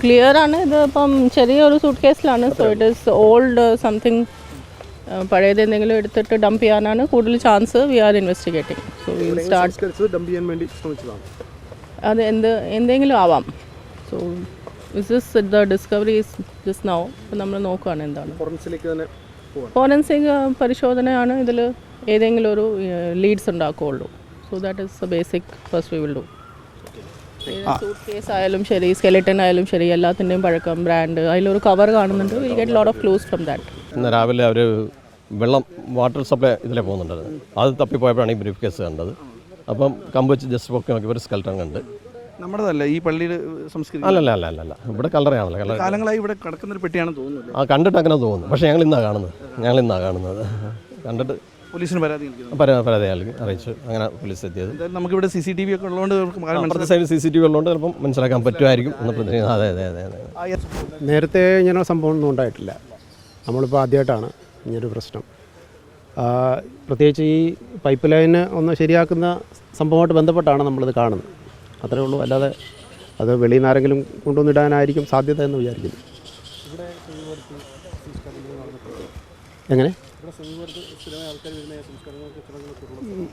Clear ആണ് ഇത് ഇപ്പം ചെറിയൊരു സൂട്ട് കേസിലാണ് so it is old something പഴയത് എന്തെങ്കിലും എടുത്തിട്ട് ഡംപ് ചെയ്യാനാണ് കൂടുതൽ chance we are investigating so we start സംസ്കരിച്ചത് dump ചെയ്യാൻ വേണ്ടി ശ്രമിച്ചതാണ്. അത് എന്ത് എന്തെങ്കിലും ആവാം. So is this the discovery is just now അപ്പം നമ്മൾ നോക്കുകയാണ് എന്താണ്. ഫോറൻസിക് പരിശോധനയാണ് ഇതിൽ ഏതെങ്കിലും ഒരു leads ഉണ്ടാക്കുകയുള്ളൂ. So that is basic first we will do suitcase ആയാലും ശരി സ്കെലിറ്റൻ ആയാലും ശരി എല്ലാത്തിന്റെയും പഴക്കം ബ്രാൻഡ് അതിലൊരു കവർ കാണുന്നുണ്ട്. We get lot of clues from that ഇന്ന് രാവിലെ അവർ വെള്ളം വാട്ടർ സപ്ലൈ ഇതിലെ പോകുന്നുണ്ടായിരുന്നു അത് തപ്പിപ്പോയപ്പോഴാണ് ഈ ബ്രീഫ് കേസ് കണ്ടത്. അപ്പം കമ്പ് വെച്ച് ജസ്റ്റ് പൊക്കി നോക്കിയപ്പോൾ ഒരു സ്കെൽട്ടൺ കണ്ട്. നമ്മുടെതല്ല ഈ പള്ളിയിൽ സംസ്കൃതി അല്ലല്ല അല്ല അല്ല അല്ല ഇവിടെ കളറയാണല്ലോ കളർ കാലങ്ങളായി ഇവിടെ കിടക്കുന്ന ഒരു പെട്ടിയാണെന്ന് തോന്നുന്നു ആ കണ്ടിട്ട് അങ്ങനെ തോന്നുന്നു. പക്ഷേ ഞങ്ങൾ ഇന്നാണ് കാണുന്നത്. ഞങ്ങൾ ഇന്നാണ് കാണുന്നത്. കണ്ടിട്ട് പോലീസിന് പരാതി പരാതി നൽകി അറിയിച്ചു അങ്ങനെ പോലീസ് എത്തിയത് നമുക്കിവിടെ സി സി ടി വി ഒക്കെ ഉള്ളതുകൊണ്ട് അപ്പുറത്തെ side C C T V ഉള്ളതുകൊണ്ട് ചിലപ്പം മനസ്സിലാക്കാൻ പറ്റുമായിരിക്കും എന്ന് അതെ അതെ അതെ അതെ നേരത്തെ ഇങ്ങനെ സംഭവം ഒന്നും ഉണ്ടായിട്ടില്ല നമ്മളിപ്പോൾ ആദ്യമായിട്ടാണ് ഇങ്ങനൊരു പ്രശ്നം ആ, പ്രത്യേകിച്ച് ഈ പൈപ്പ് ലൈന് ഒന്ന് ശരിയാക്കുന്ന സംഭവമായിട്ട് ബന്ധപ്പെട്ടാണ് നമ്മളിത് കാണുന്നത് അത്രേ ഉള്ളൂ അല്ലാതെ അത് വെളിയിൽ നിന്ന് ആരെങ്കിലും കൊണ്ടുവന്നിടാനായിരിക്കും സാധ്യത എന്ന് വിചാരിക്കുന്നു എങ്ങനെ?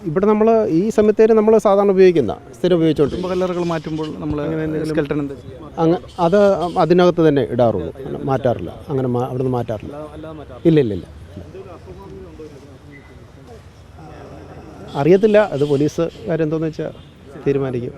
ഇവിടെ നമ്മൾ ഈ സമയത്തേര് നമ്മൾ സാധാരണ ഉപയോഗിക്കുന്ന സ്ഥിരം ഉപയോഗിച്ചോണ്ട്. കല്ലറുകൾ മാറ്റുമ്പോൾ നമ്മൾ അങ്ങ് അത് അതിനകത്ത് തന്നെ ഇടാറുള്ളൂ. മാറ്റാറില്ല. അങ്ങനെ അവിടുന്ന് മാറ്റാറില്ല. ഇല്ല ഇല്ല ഇല്ല. അറിയത്തില്ല. അത് പോലീസുകാരെന്തോന്ന് വെച്ചാൽ തീരുമാനിക്കും.